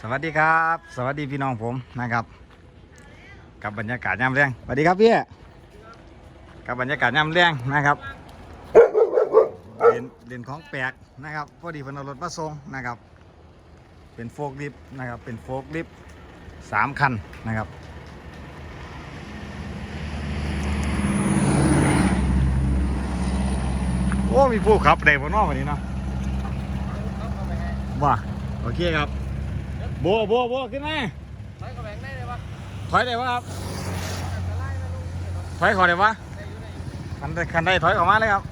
สวัสดีครับ สวัสดีพี่น้องผมนะครับ กับบรรยากาศยามแรงสวัสดีครับพี่กับบรรยากาศยามแรงนะครับเรียนเรียนของแปลกนะครับพอดีพนเอารถมาส่งนะครับ เป็นโฟกลิฟนะครับเป็นโฟกลิฟสามคันนะครับโอ้มีผู้ขับได้บนนอกวันนี้เนาะว่าโอเคครับ โบโบโบขึ้นมาถอยกระแบงได้เลยปะถอยได้ปะครับจะไล่มาลูกถอยขอได้ปะได้อยู่ได้คันใดคันใดถอยออกมาเลยครับ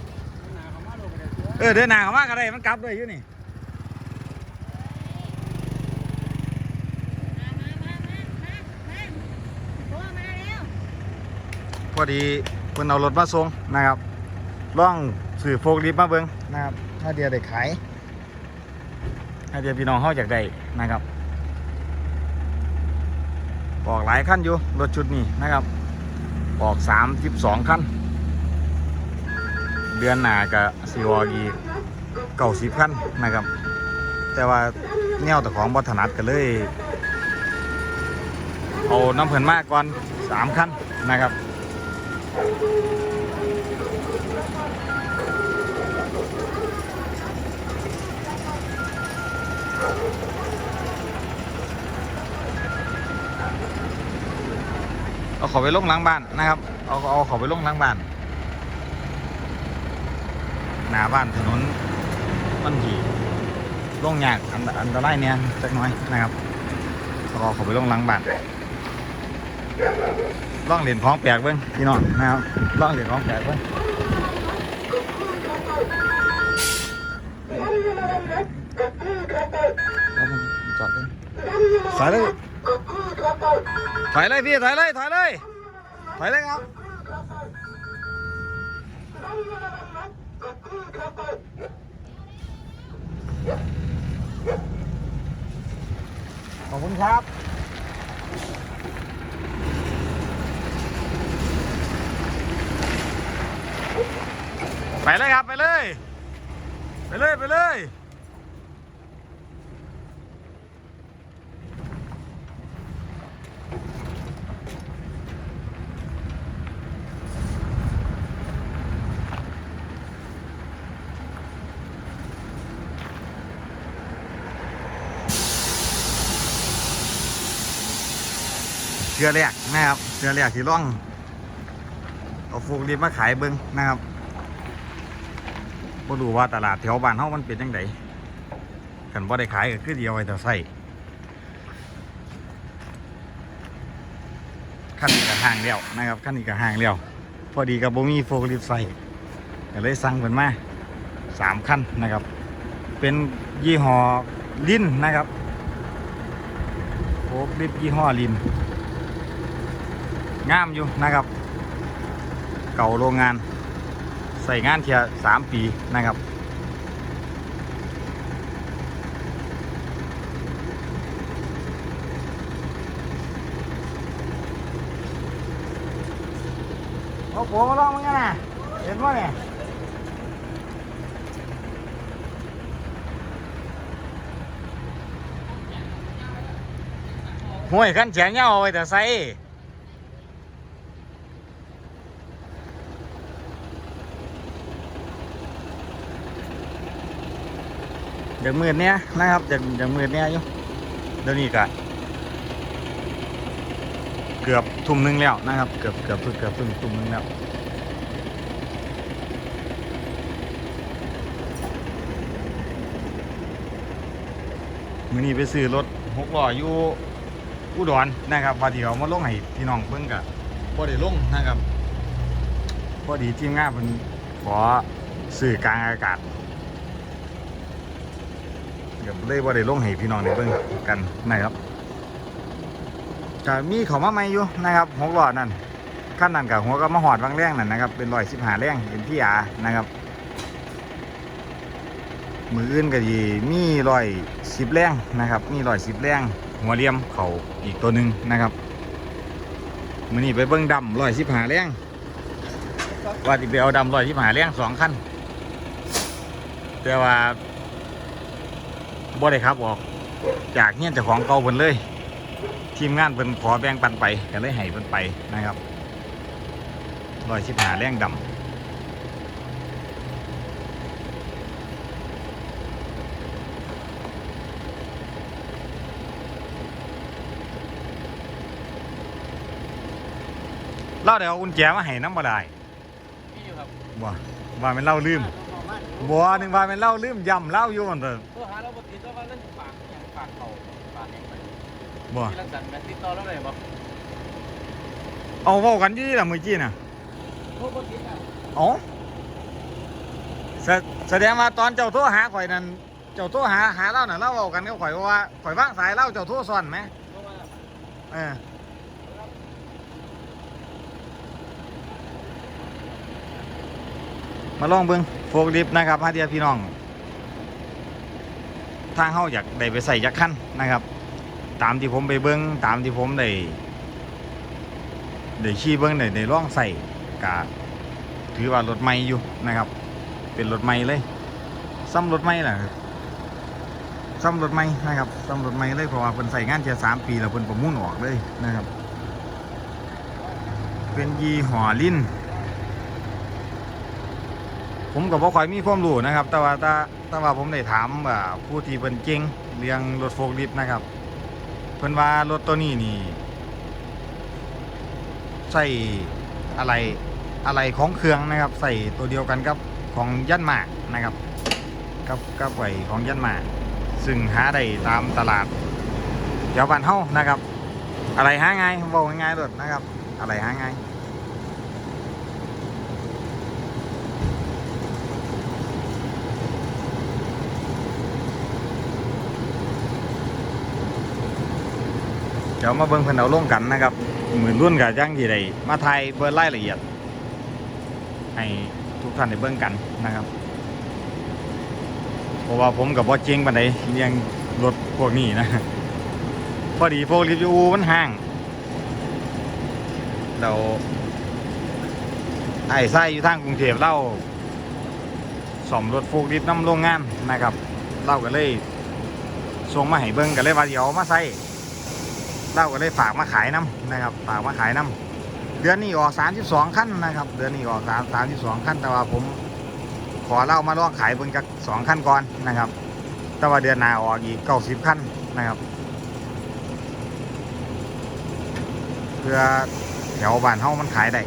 หนาเขามาลูกไปเลยเออเดินหน้าเข้ามาก็ได้มันกลับด้วยอยู่นี่พอดีเพิ่นเอารถมาส่งนะครับล่องสื่อโฟกลิฟต์มาเบิ่งนะครับถ้าเดียวได้ขายถ้าเดียวพี่น้องเฮาอยากได้นะครับ ออกหลายขั้นอยู่รถชุดนี้นะครับออก32ขั้นเดือนหน้าก็สิออกีเก้าสิบขั้นนะครับ แต่ว่าแนวแต่ของบัถนัดก็เลย เอาน้ำเพิ่นมากก่อนสามขั้นนะครับ เอาขอไปลงล้างบ้านนะครับ เอาเอาขอไปลงล้างบ้าน หนาบ้านถนนมันหีล่งยากอันอันตรายเนี่ยจักน้อยนะครับรอเขาไปลงหลังบ้านล่องเหรียญของแปลกเบิ้งพี่น้องนะครับล่องเหรียญของแปลกเบิ้งจอดเลยถอยเลย ถอยเลยพี่ถอยเลยถอยเลยถอยเลยครับขอบคุณครับไปเลยครับ ไปเลย ไปเลย ไปเลย เชือแรกนะครับเชือแรกที่ร่องเอาฟูกรีบมาขายเบิ้งนะครับบ่รู้ว่าตลาดแถวบ้านเฮามันเป็นจังไดคันบ่าได้ขายก็คือเดียวไว้แต่ใส่ขั้นนี้ก็ห่างแล้วนะครับขั้นนี้ก็ห่างแล้วพอดีกับโบมีโฟกลิฟใส่ก็เลยสั่งเพิ่นมาสามขั้นนะครับ เป็นยี่ห้อลินนะครับโฟกลิฟยี่ห้อลิน งามอยู่นะครับ เก่าโรงงาน ใส่งานเทียสามปีนะครับโอ้โหมาลองมึงกันนะเห็นว่าเนี่ยห่วยขั้นแฉงเงาเอาไว้แต่ใส่ เดี๋ยวมืดเนี้ยนะครับเดี๋ยวเดี๋ยวมืดเนี้ยอยู่เดี๋ยวนี้ก็เกือบทุ่มหนึงแล้วนะครับ เกือบเกือบเกือบทุ่มทุ่มหนึงแล้วมือนี้ไปซื้อรถหกล้ออยู่อุดรนะครับว่าที่เขามาลงให้พี่น้องเพิ่งกะพอด้ลงนะครับพอดีทีมงานเพิ่นขอสื่อกลางอากาศ เดี๋ยวเลยว่าได้ลงให้พี่น้องได้เบิ่งกันนะครับก็มีเขามาใหม่อยู่นะครับหกล้อนั่นขั้นนั้นกับหัวก็มาหอดวางแรงนั่นนะครับ เป็นรอยสิบหาแรงเป็นที่อานะครับ มืออื่นก็ดีมีรอยสิบแรงนะครับ มีรอยสิบแรงหัวเลียมเขาอีกตัวหนึ่งนะครับมือนี้ไปเบิ่งดำรอยสิบหาแรงว่าจะไปเอาดำรอยสิบหาแรงสองขั้นแต่ว่า บ่ได้ครับออก จากเงี้ยเจ้าของเก่าเพิ่นเลย ทีมงานเพิ่นขอแบ่งปันไปก็เลยให้เพิ่นไปนะครับร้อยสิบหาแรงดำเล่าเดี๋ยวเอากุญแจมาให้น้ำบ่ได้มีอยู่ครับบ่ว่าเป็นเล่าลืมบ่นึงว่าเป็นเล่าลืมย่ำเล่าอยู่มันเถอะตัวหา เราบ่ติดแล้วว่านั่นปากอย่างปากเขาปากแข็งไปบ่ที่รักษาแม่ติดต่อแล้วได้บ่เอาเว้ากันอยู่นี่ล่ะมื้อกี้น่ะโทรบ่ติดอะเอ๋อแสแสดงว่าตอนเจ้าโทรหาข่อยนั่นเจ้าโทรหาหาเล่าน่ะเล่าเว้ากันกับข่อยว่าข่อยวางสายเล่าเจ้าโทรซ่อนไหมเพราะว่าเออมาลองเบิ่งโฟกลิฟต์นะครับฮาเดียพี่น้อง ทางเฮาอยากได้ไปใส่จักคันนะครับ ตามที่ผมไปเบิ่งตามที่ผมได้ได้ขี่เบิ่งได้ได้ลองใส่กะถือว่ารถใหม่อยู่นะครับ เป็นรถใหม่เลย ซ้ำรถใหม่ล่ะซ้ำรถใหม่นะครับซ้ำรถใหม่เลยเพราะว่าเพิ่นใส่งานแค่สามปีแล้วเพิ่นประมุ่นออกเลยนะครับ เป็นยี่ห้อลิ้น ผมกับพ่ค่อยมีความรู้นะครับ แต่ว่าแต่แต่ว่าผมได้ถามว่าผู้ที่เพิ่นเก่งเรื่องรถโฟล์คลิฟต์นะครับ เพิ่นว่ารถตัวนี้นี่ใส่อะไรอะไรของเครื่องนะครับ ใส่ตัวเดียวกันกับของยันมานะครับกับกับไว้ของยันมาซึ่งหาได้ตามตลาดแถวบ้านเฮานะครับ อะไรหาง่ายบอกง่ายๆเลยนะครับ อะไรหาง่าย ดี๋ยวมาเบิ่งเพิ่นเอาลงกันนะครับเหมือนรุ่นกับจังที่ได้มาไทยเบิ่งรายละเอียด ให้ทุกท่านได้เบิ่งกันนะครับเพราะว่าผมกับบ่เจงปานใดเลี้ยงรถพวกนี้นะ พอดีพวกรีวิวมันห่างเราไอ้ไส้อยู่ทางกรุงเทพเล่าสมรถโฟกลิฟต์น้ำโรงงานนะครับเล่าก็เลยส่งมาให้เบิ่งก็เลยว่าเดี๋ยวเอมาใส่ เราก็เลยฝากมาขายน้ำนะครับฝากมาขายน้ำเดือนนี้ออก32ขั้นนะครับ เดือนนี้ออก3 32ขั้นแต่ว่าผม ขอเล่ามาลองขายเบิ่งจากสองขั้นก่อนนะครับ แต่ว่าเดือนหน้าออกอีก90ขั้นนะครับ เพื่อแถวบ้านเฮามันขายได้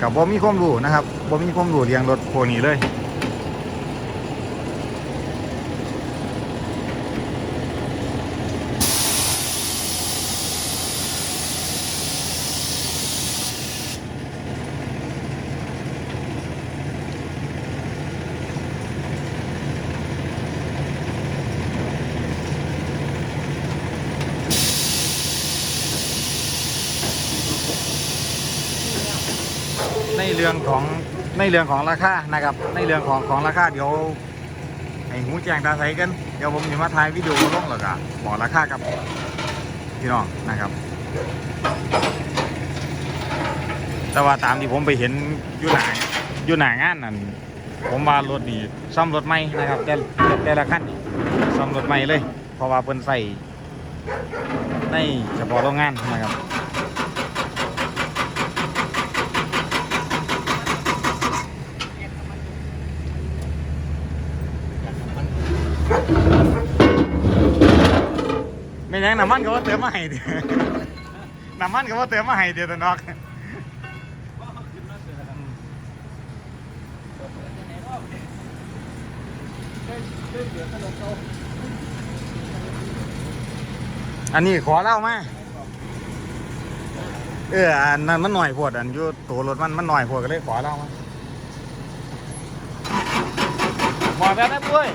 กับบ่มีความรู้นะครับบ่มีความรู้เรียงรถพวกนี้เลย เรื่องของในเรื่องของราคานะครับ ในเรื่องของของราคาเดี๋ยวให้หูแจ้งตาใสกันเดี๋ยวผมจะมาถ่ายวิดีโอลงแล้วก็บอกราคากับพี่น้องนะครับ แต่ว่าตามที่ผมไปเห็นอยู่หนาอยู่หนางานนั่นผมว่ารถนี่ซ่อมรถใหม่นะครับ แต่แต่ละคันนี่ซ่อมรถใหม่เลย เพราะว่าเพิ่นใส่ในเฉพาะโรงงานนะครับ ยังน้ำมันก็ว่าเติมมาให้เดียวน้ำมันก็ว่าเติมมาให้เดียวแต่นอกอันนี้ขอเล่ามาเอออันนั้นมันหน่อยโพดอันอยู่ตัวรถมันมันหน่อยโพดก็เลยขอเล่ามาบอกแบบนั้นด้วย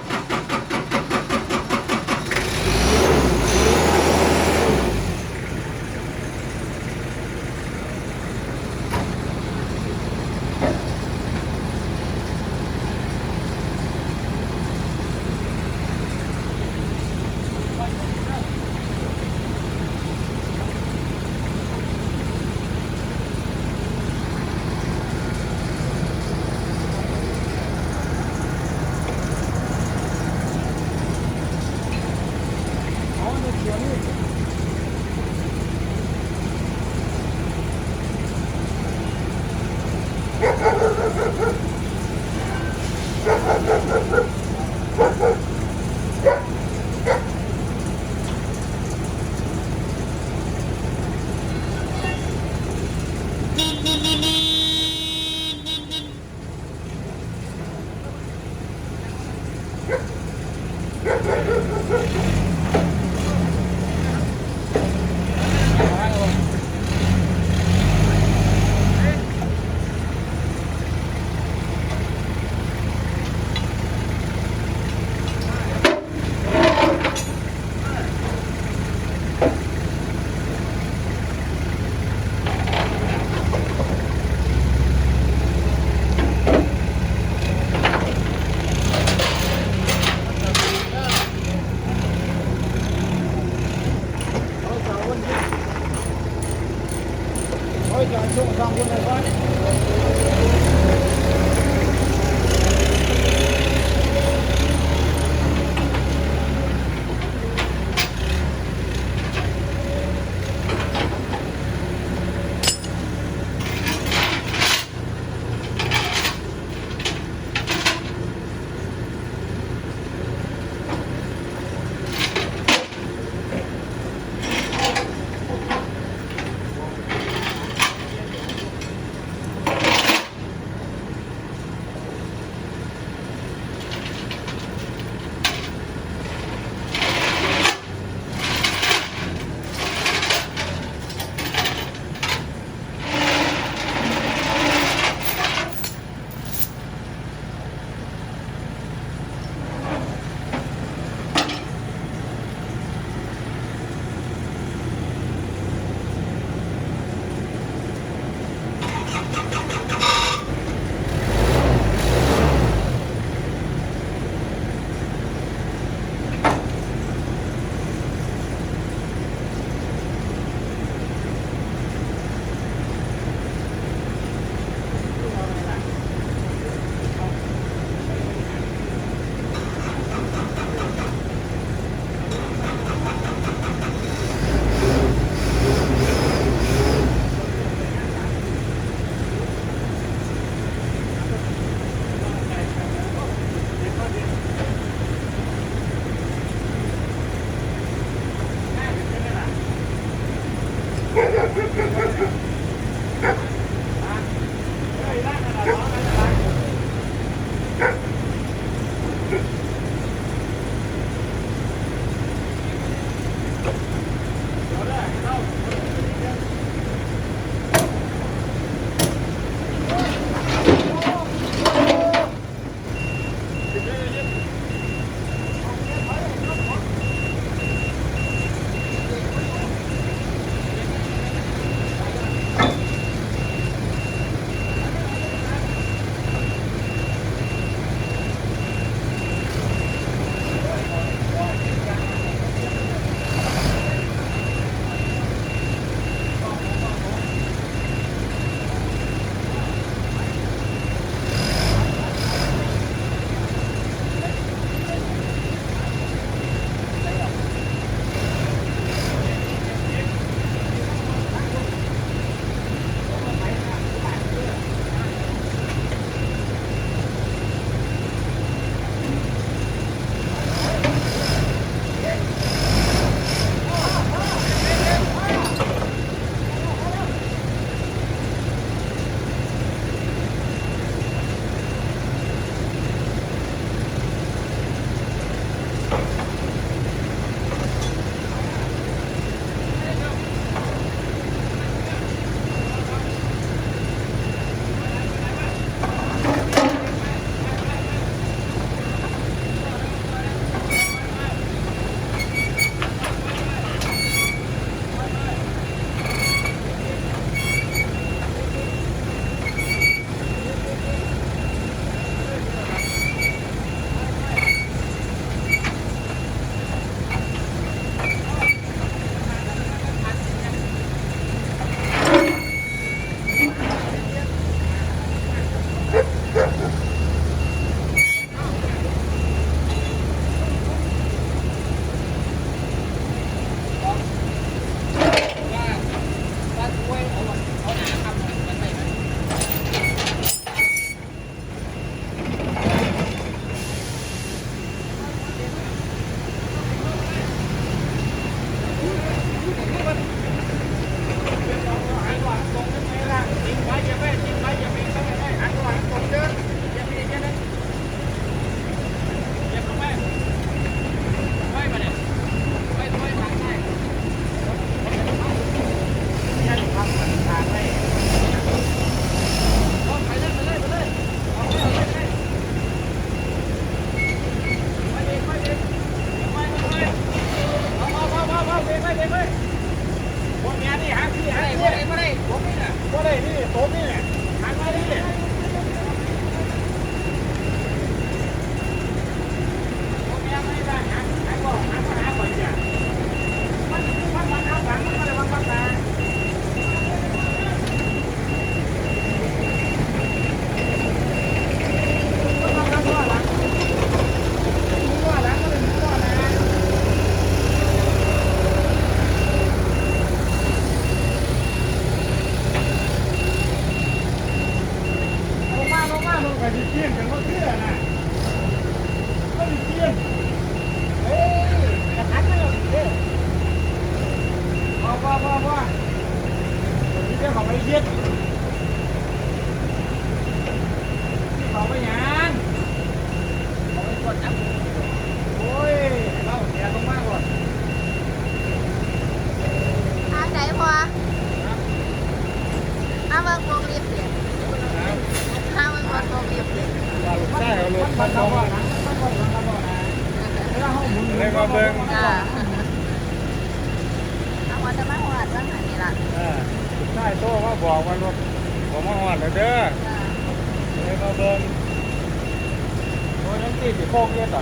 งเยอะต่อ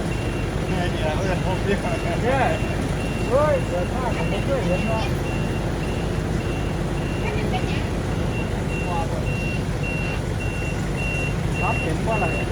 เนี่ยเนี่แหละเขาจะโพงเยอะเนี่ยเฮ้ยเกิดภาพของผมด้วยเห็นเนาะรับเห็นว่าอะไร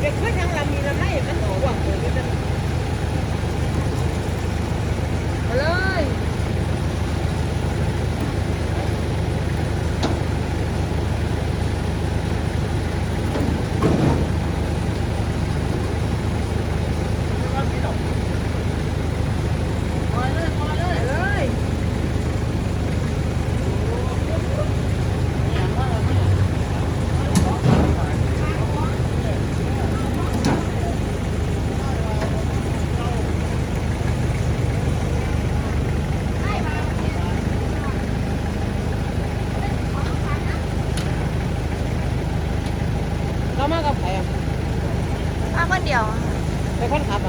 เด็กเพื่อนทั้งลำมีลำไม่เห็นมันหวังเลยมาเลย ไปคนขับ